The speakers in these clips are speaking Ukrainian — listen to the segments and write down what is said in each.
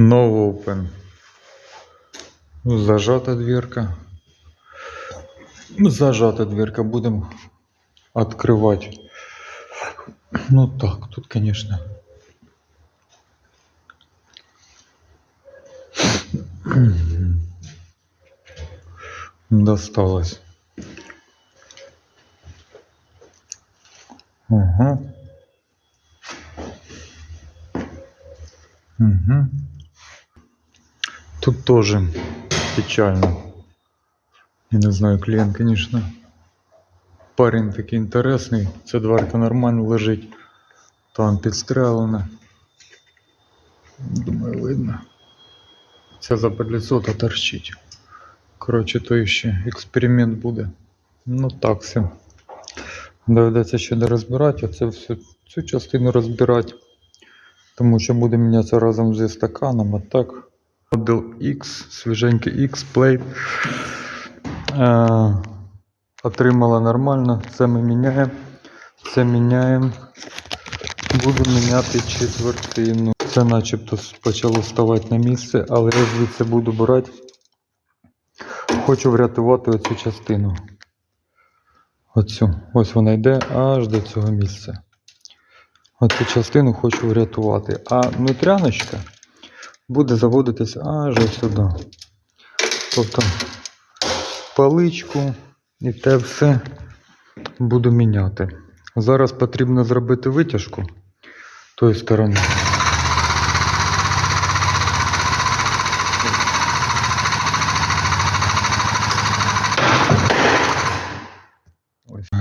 No open. Зажата дверка. Зажата дверка. Будем открывать. Ну так, тут, конечно. Досталось. Ага. Угу. Тут тоже печально. Я не знаю, клієнт, конечно. Парень такий інтересний. Ця дверка нормально лежить. Там підстрелена. Думаю, видно. Ця западліцота торчить. Коротше, то ще експеримент буде. Ну так все. Доведеться ще дорозбирати, а це всю цю частину розбирати. Тому що буде мінятися разом зі стаканом, а так. Model X, свіженький X Plate. Е, отримала нормально. Це ми міняємо. Це міняємо. Буду міняти четвертину. Це начебто почало ставати на місце, але я звідси буду брати. Хочу врятувати оцю частину. Оцю. Ось вона йде аж до цього місця. Оцю частину хочу врятувати. А внутряночка буде заводитись аж сюди. Тобто паличку і те все буду міняти. Зараз потрібно зробити витяжку тої сторони.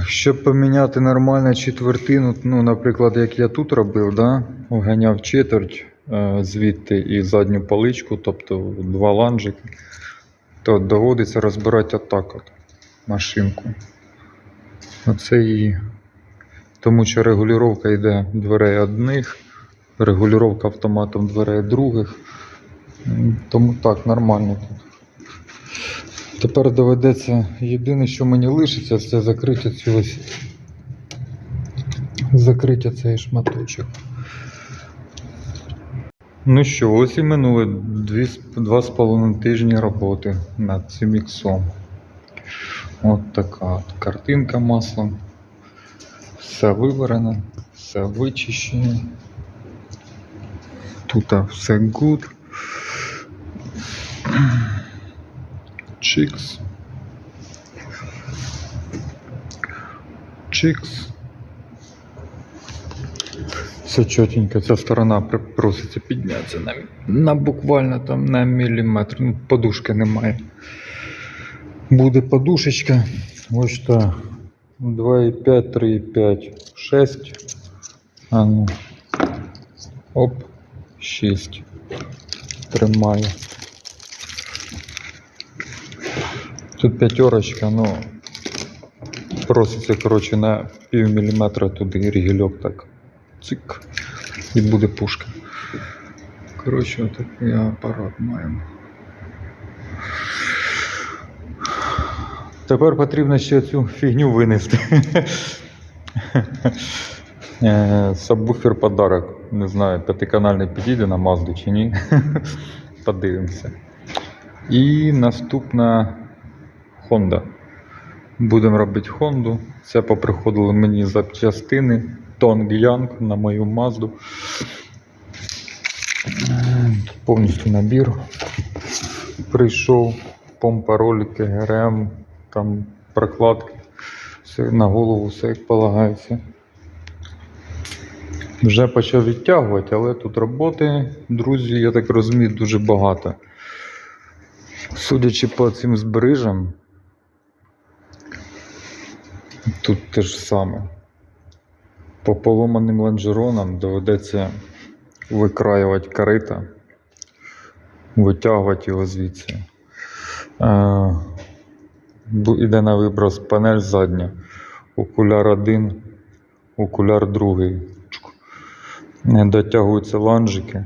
Щоб поміняти нормально четвертину, ну, наприклад, як я тут робив, да? оганяв четверть звідти і задню паличку, тобто два ланжики, то доводиться розбирати отак от машинку. Оце її. Тому що регулювання йде дверей одних, регулювання автоматом дверей других. Тому так, нормально тут. Тепер доведеться єдине, що мені лишиться, це закрити цю ось. Закрити цей шматочок. Ну що, ось і минули дві, з- два з половиною тижні роботи над цим іксом. От така от картинка маслом. Все вибрано, все вичищено. Тут все good. Чикс. Чикс. Все чотенько, ця сторона проситься піднятися на, на буквально там на міліметр. Ну, подушки немає. Буде подушечка. Ось так. 2,5, 3,5, 6. А ну. Оп. 6. Тримаю. Тут п'ятерочка, ну. Проситься, коротше, на пів міліметра туди рігельок так. Цик. І буде пушка. Коротше, отакий апарат маємо. Тепер потрібно ще цю фігню винести. Е, Сабвуфер подарок. Не знаю, п'ятиканальний підійде на Мазду чи ні. Подивимося. І наступна Honda. Будемо робити Honda. Це поприходили мені запчастини. Тонг Янг на мою Мазду. Повністю набір прийшов. Помпа, ролики, ГРМ, там прокладки. Все на голову, все як полагається. Вже почав відтягувати, але тут роботи, друзі, я так розумію, дуже багато. Судячи по цим збережам, тут те ж саме. По поломаним лонжеронам доведеться викраювати корита, витягувати його звідси. Е, Іде на виброс панель задня, окуляр один, окуляр другий. Дотягуються ланжики,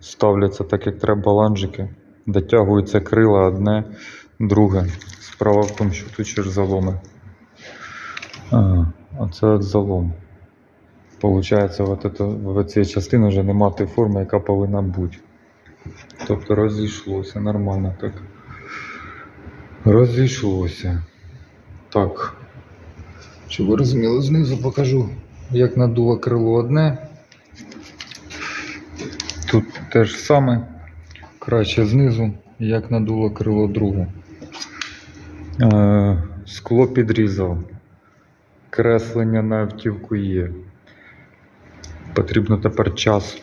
ставляться так, як треба ланжики, дотягуються крила одне, друге. Справа в тому, що тут ще ж заломи. А, а це от залом. Получається, от это, в цій частині вже нема тієї форми, яка повинна бути. Тобто розійшлося нормально так. Розійшлося. Так. Щоб ви розуміли, знизу покажу, як надуло крило одне. Тут те ж саме. Краще знизу, як надуло крило друге. Е, скло підрізав. Креслення на автівку є. Потрібно тепер час